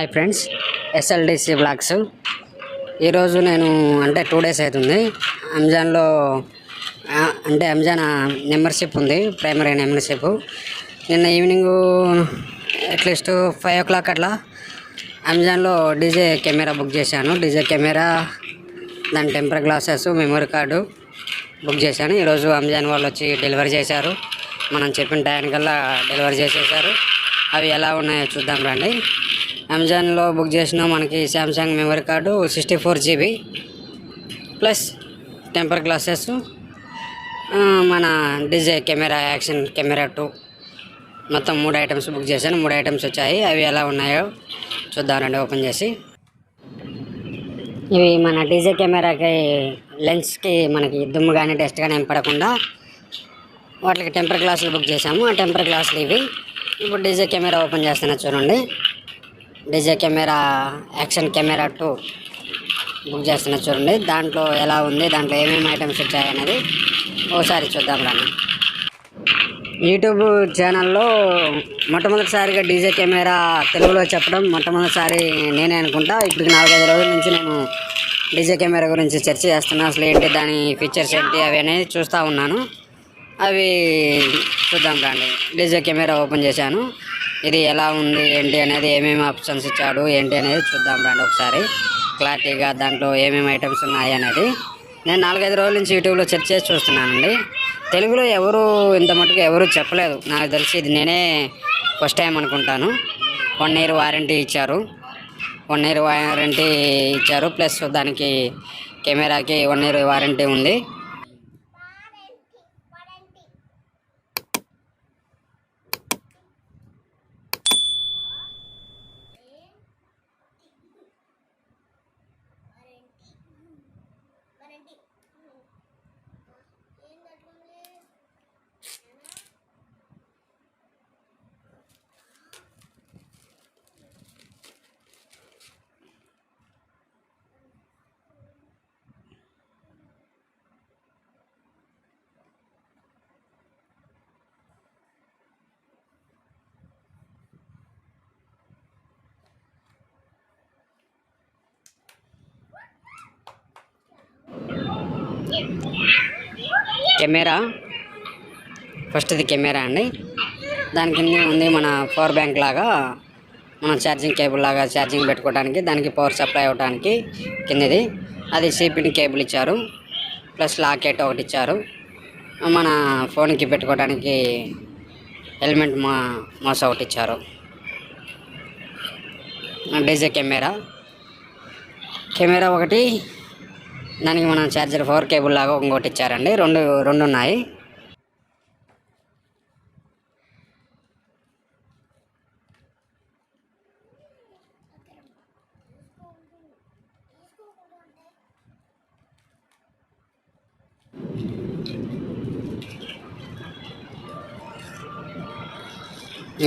Hi friends ఎస్ఎల్డిసి blogs ఈరోజు నేను అంటే టూ డేస్ అవుతుంది. అమెజాన్లో అంటే అమెజాన్ మెంబర్షిప్ ఉంది ప్రైమరీ మెంబర్షిప్ నిన్న evening at least five o'clock అట్లా అమెజాన్లో డీజే కెమెరా బుక్ చేశాను. డీజే కెమెరా దాని temper glasses memory card book చేశాను. ఈరోజు అమెజాన్ వాళ్ళు వచ్చి డెలివరీ చేశారు. మనం చెప్పిన టైంకల్లా డెలివరీ చేసేసారు అవి ఎలా ఉన్నాయో చూద్దాం రండి. అమెజాన్లో బుక్ చేసిన మనకి Samsung memory card sixty four GB plus temper glasses మన DJ camera action camera two మొత్తం మూడు ఐటమ్స్ బుక్ చేశాను. మూడు ఐటమ్స్ వచ్చాయి. అవి ఎలా ఉన్నాయో చూద్దామండి ఓపెన్ చేసి. ఇవి మన డీజే కెమెరాకి లెన్స్కి మనకి దుమ్ము కానీ డస్ట్ కానీ ఏం పడకుండా వాటికి టెంపర్ గ్లాసులు బుక్ చేసాము ఆ టెంపర్ గ్లాసులు ఇవి. ఇప్పుడు డీజే కెమెరా ఓపెన్ చేస్తున్నా చూడండి. DJ camera action camera two book చేస్తున్న చూడండి. దాంట్లో ఎలా ఉంది దాంట్లో ఏమేమి ఐటమ్స్ వచ్చాయనేది ఓసారి చూద్దాం రండి. యూట్యూబ్ ఛానల్లో మొట్టమొదటిసారిగా డీజే కెమెరా తెలుగులో చెప్పడం మొట్టమొదటిసారి నేనే అనుకుంటా. ఇప్పుడు నాలుగైదు రోజుల నుంచి నేను డీజే కెమెరా గురించి చర్చ చేస్తున్నా. అసలు ఏంటి దాని ఫీచర్స్ ఏంటి అవి అనేది చూస్తూ ఉన్నాను. అవి చూద్దాం రండి. డీజే కెమెరా ఓపెన్ చేశాను. ఇది ఎలా ఉంది ఏంటి అనేది ఏమేమి ఆప్షన్స్ ఇచ్చాడు ఏంటి అనేది చూద్దాం రండి ఒకసారి. క్లారిటీగా దాంట్లో ఏమేమి ఐటమ్స్ ఉన్నాయి అనేది. నేను నాలుగైదు రోజుల నుంచి యూట్యూబ్లో సెర్చ్ చేసి చూస్తున్నానండి. తెలుగులో ఎవరు ఇంత మటుకు ఎవరు చెప్పలేదు. నాకు తెలిసి ఇది నేనే ఫస్ట్ టైం అనుకుంటాను. వన్ ఇయర్ వారంటీ ఇచ్చారు. వన్ ఇయర్ వారంటీ ఇచ్చారు. ప్లస్ దానికి కెమెరాకి వన్ ఇయర్ వారంటీ ఉంది. కెమెరా. ఫస్ట్ ఇది కెమెరా అండి. దాని కింద ఉంది మన పవర్ బ్యాంక్ లాగా మనం ఛార్జింగ్ కేబుల్ లాగా ఛార్జింగ్ పెట్టుకోవడానికి దానికి పవర్ సప్లై అవ్వడానికి కిందది. అది సిపిన్ కేబుల్ ఇచ్చారు. ప్లస్ లాకెట్ ఒకటి ఇచ్చారు. మన ఫోన్కి పెట్టుకోవడానికి హెల్మెట్ మా మోస ఒకటి ఇచ్చారు. DJ camera. కెమెరా ఒకటి దానికి మనం ఛార్జర్ ఫోర్ కేబుల్ లాగా ఇంకోటి ఇచ్చారండి. రెండు రెండు ఉన్నాయి.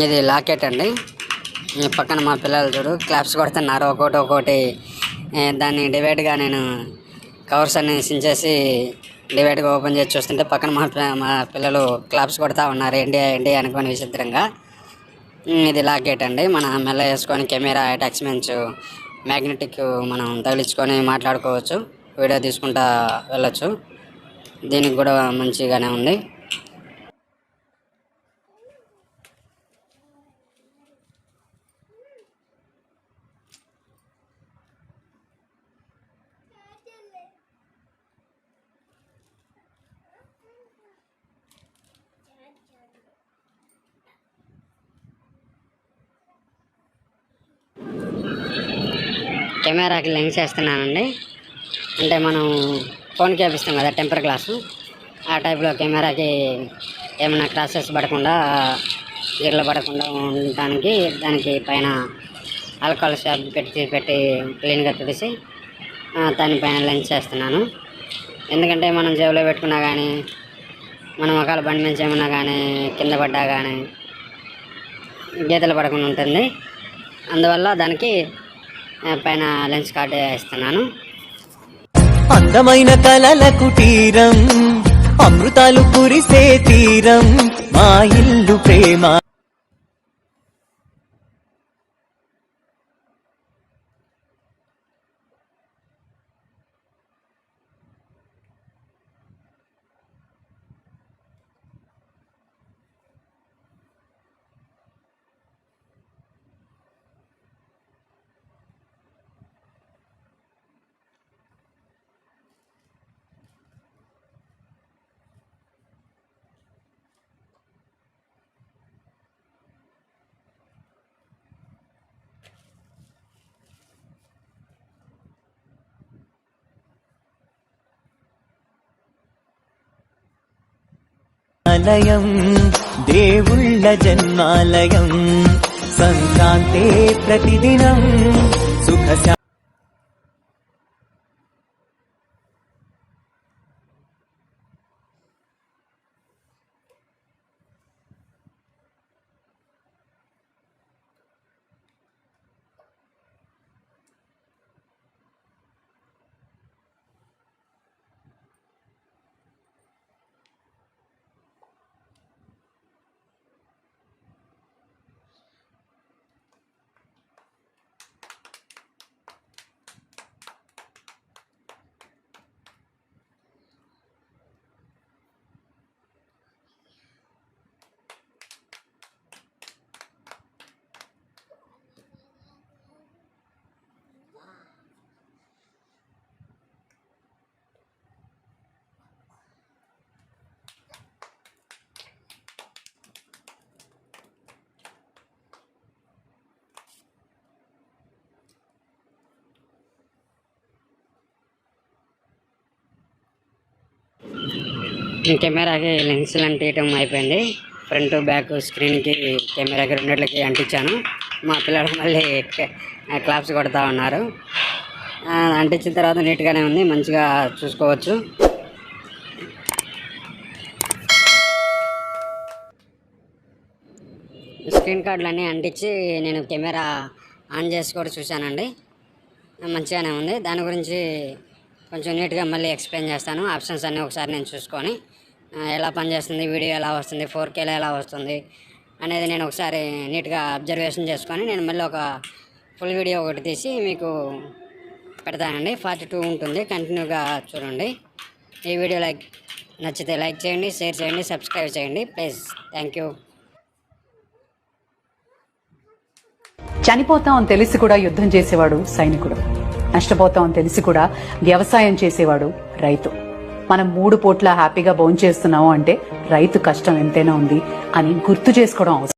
ఇది లాకెట్ అండి. పక్కన మా పిల్లలు చూడు క్లాప్స్ కొడుతున్నారు. ఒక్కోటి ఒక్కోటి దాన్ని డివైడ్గా నేను కవర్స్ అన్ని సించేసి డివైడ్గా ఓపెన్ చేసి చూస్తుంటే పక్కన మా పి- మా పిల్లలు క్లాప్స్ కొడతా ఉన్నారు ఏంటి ఏంటి అనుకోని విచిత్రంగా. ఇది లాకెట్ అండి. మన మెల్ల వేసుకొని కెమెరా అటాచ్మెంట్స్ మ్యాగ్నెటిక్ మనం తగిలించుకొని మాట్లాడుకోవచ్చు. వీడియో తీసుకుంటా వెళ్ళచ్చు. దీనికి కూడా మంచిగానే ఉంది. కెమెరాకి లెన్స్ వేస్తున్నానండి. అంటే మనం ఫోన్కి వేపిస్తాం కదా టెంపర్ గ్లాసు ఆ టైప్లో కెమెరాకి ఏమైనా క్రాసెస్ పడకుండా గీర్లు పడకుండా ఉండటానికి దానికి పైన ఆల్కహాల్ షాప్ పెట్టి పెట్టి క్లీన్గా తుడిసి దానిపైన లెన్స్ చేస్తున్నాను ఎందుకంటే మనం జేబులో పెట్టుకున్నా కానీ మనం ఒకవేళ బండి మీద ఏమన్నా కానీ కింద పడ్డా కానీ గీతలు పడకుండా ఉంటుంది. అందువల్ల దానికి పైన లెన్స్ కార్డ్ వేస్తున్నాను అందమైన కలల కుటీరం అమృతాలు కురిసే తీరం మా ఇల్లు ప్రేమ. జన్మాలయం దేవుళ్ళ జన్మాలయం సంక్రాంతే ప్రతిదినం సుఖ కెమెరాకి లెన్స్లు అంటించడం అయిపోయింది. ఫ్రంట్ బ్యాక్ స్క్రీన్కి కెమెరాకి రెండిట్లకి అంటించాను. మా పిల్లలు మళ్ళీ క్లాప్స్ కొడతా ఉన్నారు. అంటించిన తర్వాత నీట్గానే ఉంది. మంచిగా చూసుకోవచ్చు. స్క్రీన్ కార్డులన్నీ అంటించి నేను కెమెరా ఆన్ చేసి కూడా చూశానండి. మంచిగానే ఉంది. దాని గురించి కొంచెం నీట్గా మళ్ళీ ఎక్స్ప్లెయిన్ చేస్తాను. ఆప్షన్స్ అన్నీ ఒకసారి నేను చూసుకొని ఎలా పనిచేస్తుంది వీడియో ఎలా వస్తుంది ఫోర్ కేలో ఎలా వస్తుంది అనేది నేను ఒకసారి నీట్గా అబ్జర్వేషన్ చేసుకొని నేను మళ్ళీ ఒక ఫుల్ వీడియో ఒకటి తీసి మీకు పెడతానండి. ఫార్టీ టూ ఉంటుంది. కంటిన్యూగా చూడండి. ఈ వీడియో లైక్ నచ్చితే లైక్ చేయండి షేర్ చేయండి సబ్స్క్రైబ్ చేయండి. ప్లీజ్. Thank you. చనిపోతాం అని తెలిసి కూడా యుద్ధం చేసేవాడు సైనికుడు. నష్టపోతాం అని తెలిసి కూడా వ్యవసాయం చేసేవాడు రైతు. మనం మూడు పూట్ల హ్యాపీగా భోంచేస్తున్నాము అంటే రైతు కష్టం ఎంతైనా ఉంది అని గుర్తు చేసుకోవడం అవసరం.